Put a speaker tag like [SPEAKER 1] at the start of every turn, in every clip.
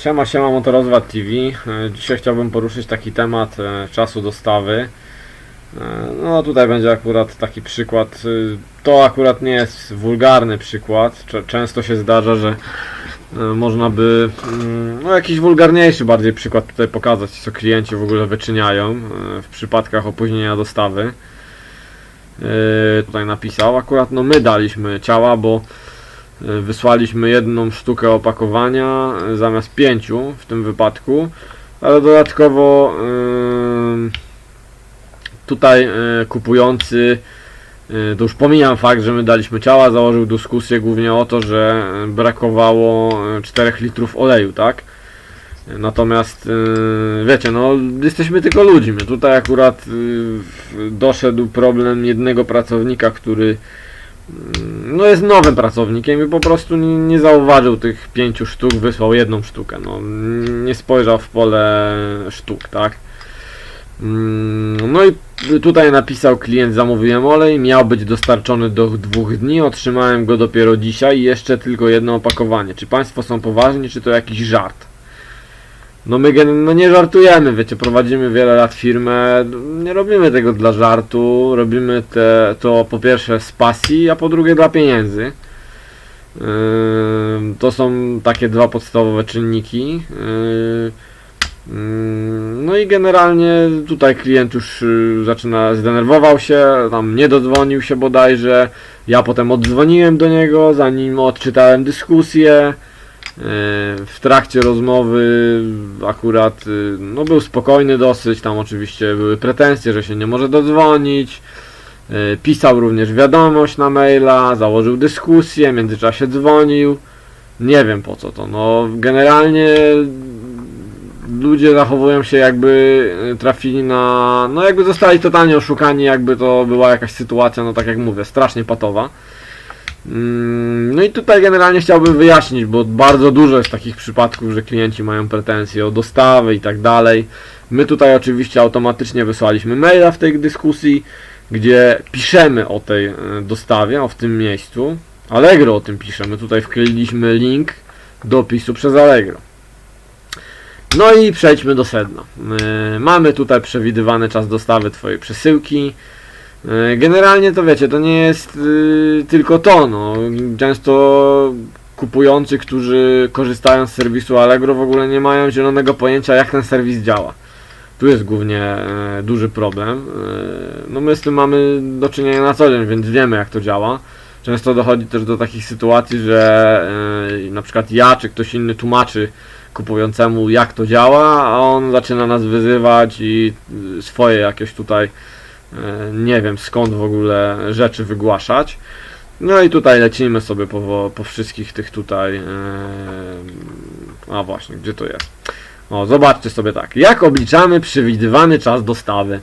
[SPEAKER 1] Siema, siema Motorozwad TV. E, Dzisiaj chciałbym poruszyć taki temat e, czasu dostawy. E, No tutaj będzie akurat taki przykład. To akurat nie jest wulgarny przykład. Często się zdarza, że można by mm, no jakiś wulgarniejszy bardziej przykład tutaj pokazać, co klienci w ogóle wyczyniają w przypadkach opóźnienia dostawy. Tutaj napisał. Akurat no my daliśmy ciała, bo Wysłaliśmy jedną sztukę opakowania e, zamiast pięciu w tym wypadku, ale dodatkowo em, tutaj e, kupujący, e, to już pomijam fakt, że my daliśmy ciała, założył dyskusję głównie o to, że e, brakowało e, 4 litrów oleju, tak? E, Natomiast e, wiecie, no jesteśmy tylko ludźmi. Tutaj akurat e, doszedł problem jednego pracownika, który no jest nowym pracownikiem i po prostu nie, nie zauważył tych pięciu sztuk, wysłał jedną sztukę, no nie spojrzał w pole sztuk, tak? Mm, No i tutaj napisał klient zamówiłem olej, miał być dostarczony do dwóch dni, otrzymałem go dopiero dzisiaj i jeszcze tylko jedno opakowanie. Czy Państwo są poważni, czy to jakiś żart? No my gen- no nie żartujemy, wiecie, prowadzimy wiele lat firmę, nie robimy tego dla żartu, robimy te, to po pierwsze z pasji, a po drugie dla pieniędzy. Ym, To są takie dwa podstawowe czynniki. Yy, No i generalnie tutaj klient już y, zaczyna, zdenerwował się, tam nie dodzwonił się bodajże. Ja potem oddzwoniłem do niego, zanim odczytałem dyskusję. Yy, W trakcie rozmowy akurat y, no był spokojny dosyć, tam oczywiście były pretensje, że się nie może dodzwonić. Yy, Pisał również wiadomość na maila, założył dyskusję, w międzyczasie dzwonił. Nie wiem po co to. No generalnie ludzie zachowują się jakby y, trafili na. No jakby zostali totalnie oszukani, jakby to była jakaś sytuacja, no tak jak mówię, strasznie patowa. Mm, No i tutaj generalnie chciałbym wyjaśnić, bo bardzo dużo jest takich przypadków, że klienci mają pretensje o dostawę i tak dalej. My tutaj oczywiście automatycznie wysłaliśmy maila w tej dyskusji, gdzie piszemy o tej e, dostawie, o w tym miejscu. Allegro o tym pisze. My tutaj wkleiliśmy link do opisu przez Allegro. No i przejdźmy do sedna. E, Mamy tutaj przewidywany czas dostawy Twojej przesyłki. E, Generalnie to wiecie, to nie jest y, tylko to, no. Często kupujący, którzy korzystają z serwisu Allegro w ogóle nie mają zielonego pojęcia jak ten serwis działa. Tu jest głównie e, duży problem. E, no my z tym mamy do czynienia na co dzień, więc wiemy jak to działa. Często dochodzi też do takich sytuacji, że e, na przykład ja czy ktoś inny tłumaczy kupującemu jak to działa, a on zaczyna nas wyzywać i y, swoje jakieś tutaj nie wiem skąd w ogóle rzeczy wygłaszać. No i tutaj lecimy sobie po, po wszystkich tych tutaj. e, A właśnie, gdzie to jest? O, zobaczcie sobie tak. Jak obliczamy przewidywany czas dostawy?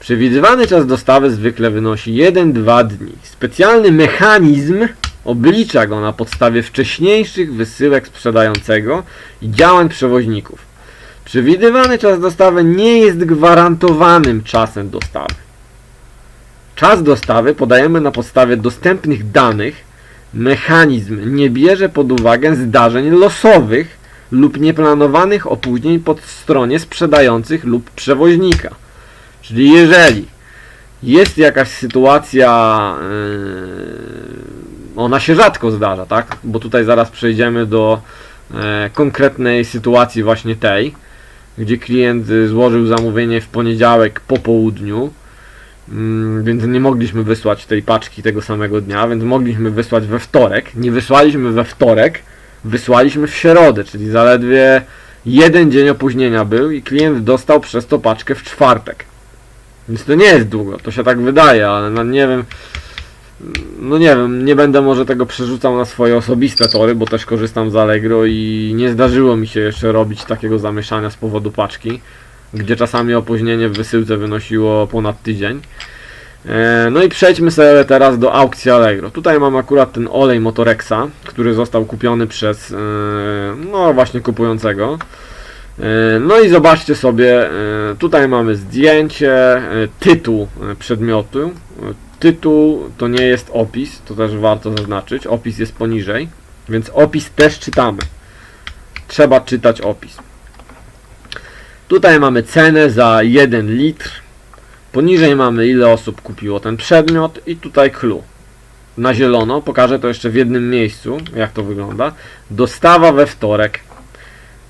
[SPEAKER 1] Przewidywany czas dostawy zwykle wynosi 1-2 dni. Specjalny mechanizm oblicza go na podstawie wcześniejszych wysyłek sprzedającego i działań przewoźników. Przewidywany czas dostawy nie jest gwarantowanym czasem dostawy. Czas dostawy podajemy na podstawie dostępnych danych. Mechanizm nie bierze pod uwagę zdarzeń losowych lub nieplanowanych opóźnień po stronie sprzedających lub przewoźnika. Czyli jeżeli jest jakaś sytuacja, yy, ona się rzadko zdarza, tak? Bo tutaj zaraz przejdziemy do e, konkretnej sytuacji właśnie tej, gdzie klient y, złożył zamówienie w poniedziałek po południu, mm, więc nie mogliśmy wysłać tej paczki tego samego dnia, więc mogliśmy wysłać we wtorek. Nie wysłaliśmy we wtorek, wysłaliśmy w środę, czyli zaledwie jeden dzień opóźnienia był i klient dostał przez to paczkę w czwartek. Więc to nie jest długo, to się tak wydaje, ale no nie wiem, no nie wiem, nie będę może tego przerzucał na swoje osobiste tory, bo też korzystam z Allegro i nie zdarzyło mi się jeszcze robić takiego zamieszania z powodu paczki, gdzie czasami opóźnienie w wysyłce wynosiło ponad tydzień. E, No i przejdźmy sobie teraz do aukcji Allegro. Tutaj mam akurat ten olej Motorexa, który został kupiony przez, e, no właśnie kupującego. E, No i zobaczcie sobie, tutaj mamy zdjęcie, tytuł przedmiotu. Tytuł to nie jest opis, to też warto zaznaczyć. Opis jest poniżej, więc opis też czytamy. trzeba czytać opis. Tutaj mamy cenę za 1 litr. Poniżej mamy ile osób kupiło ten przedmiot i tutaj clue. Na zielono, pokażę to jeszcze w jednym miejscu, jak to wygląda. Dostawa we wtorek.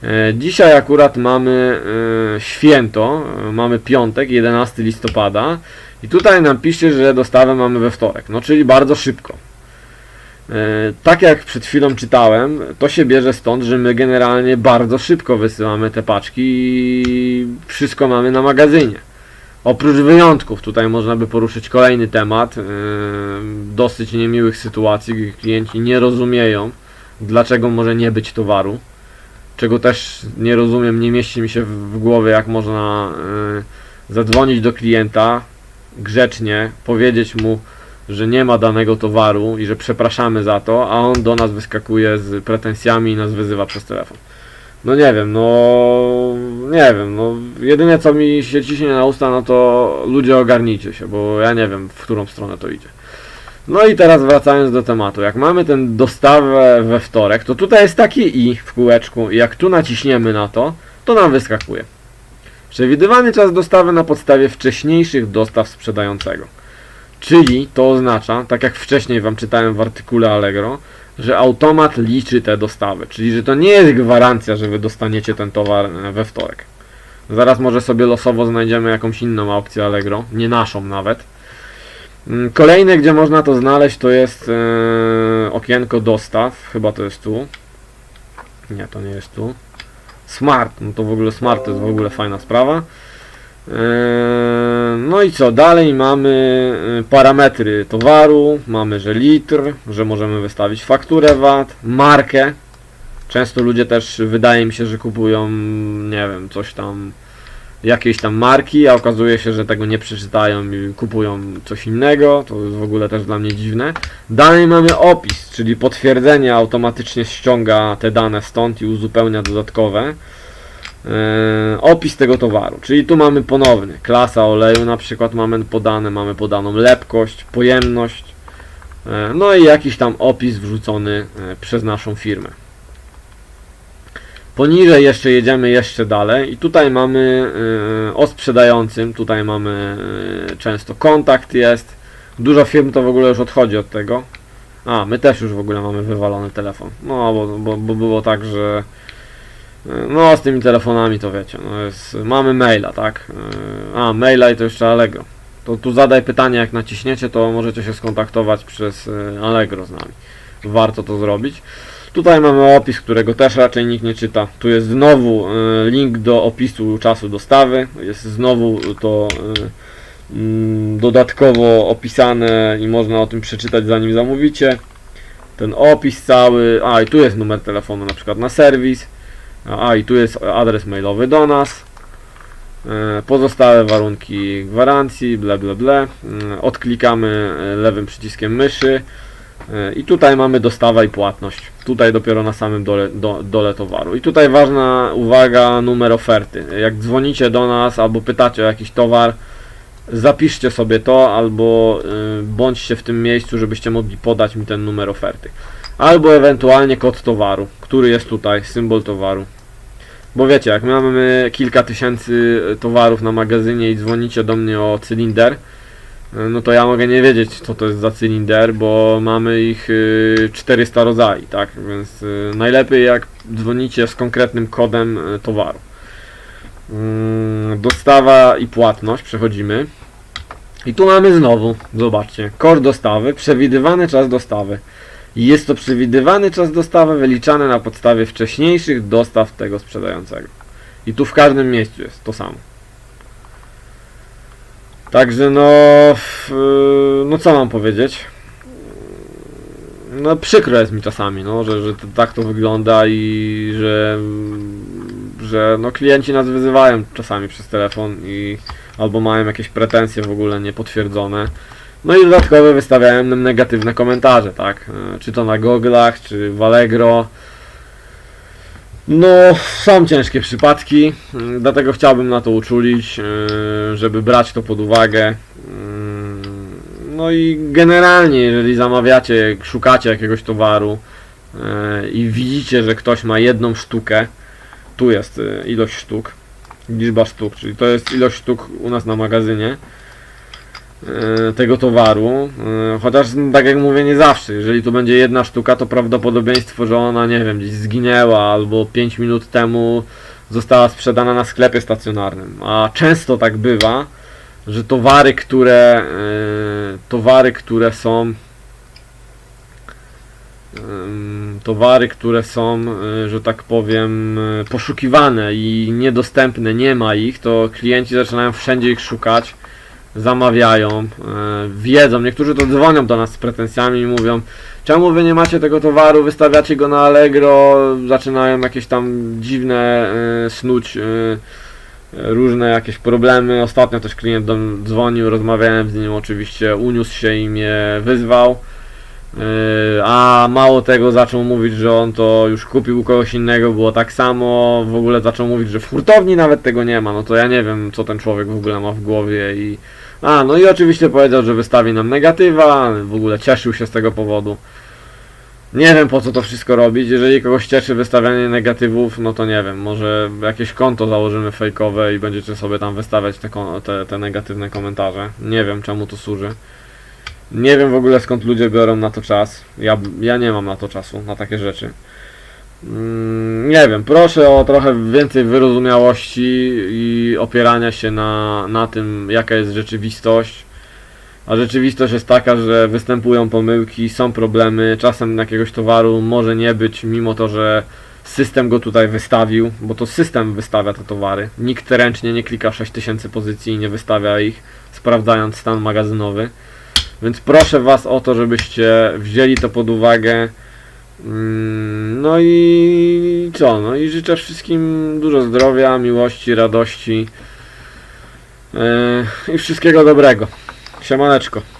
[SPEAKER 1] E, Dzisiaj akurat mamy e, święto, e, mamy piątek, 11 listopada i tutaj nam pisze, że dostawę mamy we wtorek, no czyli bardzo szybko. E, Tak jak przed chwilą czytałem, to się bierze stąd, że my generalnie bardzo szybko wysyłamy te paczki i wszystko mamy na magazynie. Oprócz wyjątków, tutaj można by poruszyć kolejny temat, yy, dosyć niemiłych sytuacji, gdzie klienci nie rozumieją, dlaczego może nie być towaru, czego też nie rozumiem, nie mieści mi się w, głowie, jak można yy, zadzwonić do klienta grzecznie, powiedzieć mu, że nie ma danego towaru i że przepraszamy za to, a on do nas wyskakuje z pretensjami i nas wyzywa przez telefon. No nie wiem, no nie wiem, no jedyne co mi się ciśnie na usta, no to ludzie ogarnijcie się, bo ja nie wiem w którą stronę to idzie. No i teraz wracając do tematu, jak mamy ten dostawę we wtorek, to tutaj jest takie i w kółeczku i jak tu naciśniemy na to, to nam wyskakuje. Przewidywany czas dostawy na podstawie wcześniejszych dostaw sprzedającego. Czyli to oznacza, tak jak wcześniej Wam czytałem w artykule Allegro, że automat liczy te dostawy. Czyli, że to nie jest gwarancja, że Wy dostaniecie ten towar e, we wtorek. Zaraz może sobie losowo znajdziemy jakąś inną aukcję Allegro, nie naszą nawet. Mm, Kolejne, gdzie można to znaleźć, to jest e, okienko dostaw. Chyba to jest tu. Nie, to nie jest tu. Smart, no to w ogóle Smart to jest w ogóle fajna sprawa. Eee, No i co, dalej mamy e, parametry towaru, mamy, że litr, że możemy wystawić fakturę VAT, markę. Często ludzie też, wydaje mi się, że kupują, nie wiem, coś tam, jakieś tam marki, a okazuje się, że tego nie przeczytają i kupują coś innego, to jest w ogóle też dla mnie dziwne. Dalej mamy opis, czyli potwierdzenie automatycznie ściąga te dane stąd i uzupełnia dodatkowe. E, opis tego towaru, czyli tu mamy ponowny, klasa oleju na przykład mamy podane, mamy podaną lepkość, pojemność, e, no i jakiś tam opis wrzucony e, przez naszą firmę. Poniżej jeszcze jedziemy jeszcze dalej i tutaj mamy e, o sprzedającym, tutaj mamy e, często kontakt jest, dużo firm to w ogóle już odchodzi od tego. A, my też już w ogóle mamy wywalony telefon, no bo, bo, bo było tak, że no, z tymi telefonami to wiecie, no jest, mamy maila, tak? Yy, A, maila i to jeszcze Allegro. To tu zadaj pytanie, jak naciśniecie, to możecie się skontaktować przez yy, Allegro z nami. Warto to zrobić. Tutaj mamy opis, którego też raczej nikt nie czyta. Tu jest znowu yy, link do opisu czasu dostawy. Jest znowu to yy, mm, dodatkowo opisane i można o tym przeczytać zanim zamówicie. Ten opis cały, a i tu jest numer telefonu na przykład na serwis. A i tu jest adres mailowy do nas. E, Pozostałe warunki gwarancji, ble ble. E, Odklikamy e, lewym przyciskiem myszy. E, I tutaj mamy dostawa i płatność. Tutaj dopiero na samym dole, do, dole towaru. I tutaj ważna uwaga, numer oferty. Jak dzwonicie do nas albo pytacie o jakiś towar, zapiszcie sobie to albo y, bądźcie w tym miejscu, żebyście mogli podać mi ten numer oferty. Albo ewentualnie kod towaru, który jest tutaj, symbol towaru. Bo wiecie, jak mamy kilka tysięcy towarów na magazynie i dzwonicie do mnie o cylinder, no to ja mogę nie wiedzieć, co to jest za cylinder, bo mamy ich y, 400 rodzajów, tak? Więc y, najlepiej jak dzwonicie z konkretnym kodem y, towaru. Mm, Dostawa i płatność, przechodzimy. I tu mamy znowu, zobaczcie, koszt dostawy, przewidywany czas dostawy. Jest to przewidywany czas dostawy wyliczany na podstawie wcześniejszych dostaw tego sprzedającego. I tu w każdym miejscu jest to samo. Także no, f- no co mam powiedzieć? No przykro jest mi czasami, no, że, że tak to wygląda i że, że no klienci nas wyzywają czasami przez telefon i albo mają jakieś pretensje w ogóle niepotwierdzone. No i dodatkowo wystawiają nam negatywne komentarze, tak? E, Czy to na goglach, czy w Allegro. No, są ciężkie przypadki, mm, dlatego chciałbym na to uczulić, e, żeby brać to pod uwagę. Mm, No i generalnie, jeżeli zamawiacie, szukacie jakiegoś towaru, e, i widzicie, że ktoś ma jedną sztukę, tu jest e, ilość sztuk, liczba sztuk, czyli to jest ilość sztuk u nas na magazynie e, tego towaru, e, chociaż tak jak mówię nie zawsze, jeżeli tu będzie jedna sztuka to prawdopodobieństwo, że ona nie wiem, gdzieś zginęła albo 5 minut temu została sprzedana na sklepie stacjonarnym, a często tak bywa, że towary, które e, towary, które są towary, które są, e, że tak powiem, e, poszukiwane i niedostępne, nie ma ich, to klienci zaczynają wszędzie ich szukać, zamawiają, e, wiedzą, niektórzy to dzwonią do nas z pretensjami i mówią, czemu wy nie macie tego towaru, wystawiacie go na Allegro, zaczynają jakieś tam dziwne e, snuć e, różne jakieś problemy. Ostatnio też klient dzwonił, rozmawiałem z nim oczywiście, uniósł się i mnie wyzwał. Yy, A mało tego zaczął mówić, że on to już kupił u kogoś innego, było tak samo. W ogóle zaczął mówić, że w hurtowni nawet tego nie ma. No to ja nie wiem, co ten człowiek w ogóle ma w głowie i. A, no i oczywiście powiedział, że wystawi nam negatywa, w ogóle cieszył się z tego powodu. Nie wiem po co to wszystko robić. Jeżeli kogoś cieszy wystawianie negatywów, no to nie wiem, może jakieś konto założymy fejkowe i będziecie sobie tam wystawiać te, te, te negatywne komentarze. Nie wiem czemu to służy. Nie wiem w ogóle skąd ludzie biorą na to czas. Ja, ja nie mam na to czasu, na takie rzeczy. Mm, nie wiem, proszę o trochę więcej wyrozumiałości i opierania się na, na tym, jaka jest rzeczywistość. A rzeczywistość jest taka, że występują pomyłki, są problemy, czasem jakiegoś towaru może nie być, mimo to, że system go tutaj wystawił, bo to system wystawia te towary. Nikt ręcznie nie klika 6000 pozycji i nie wystawia ich, sprawdzając stan magazynowy. Więc proszę Was o to, żebyście wzięli to pod uwagę. Mm, No i co? No i życzę wszystkim dużo zdrowia, miłości, radości yy, i wszystkiego dobrego. Siemaneczko.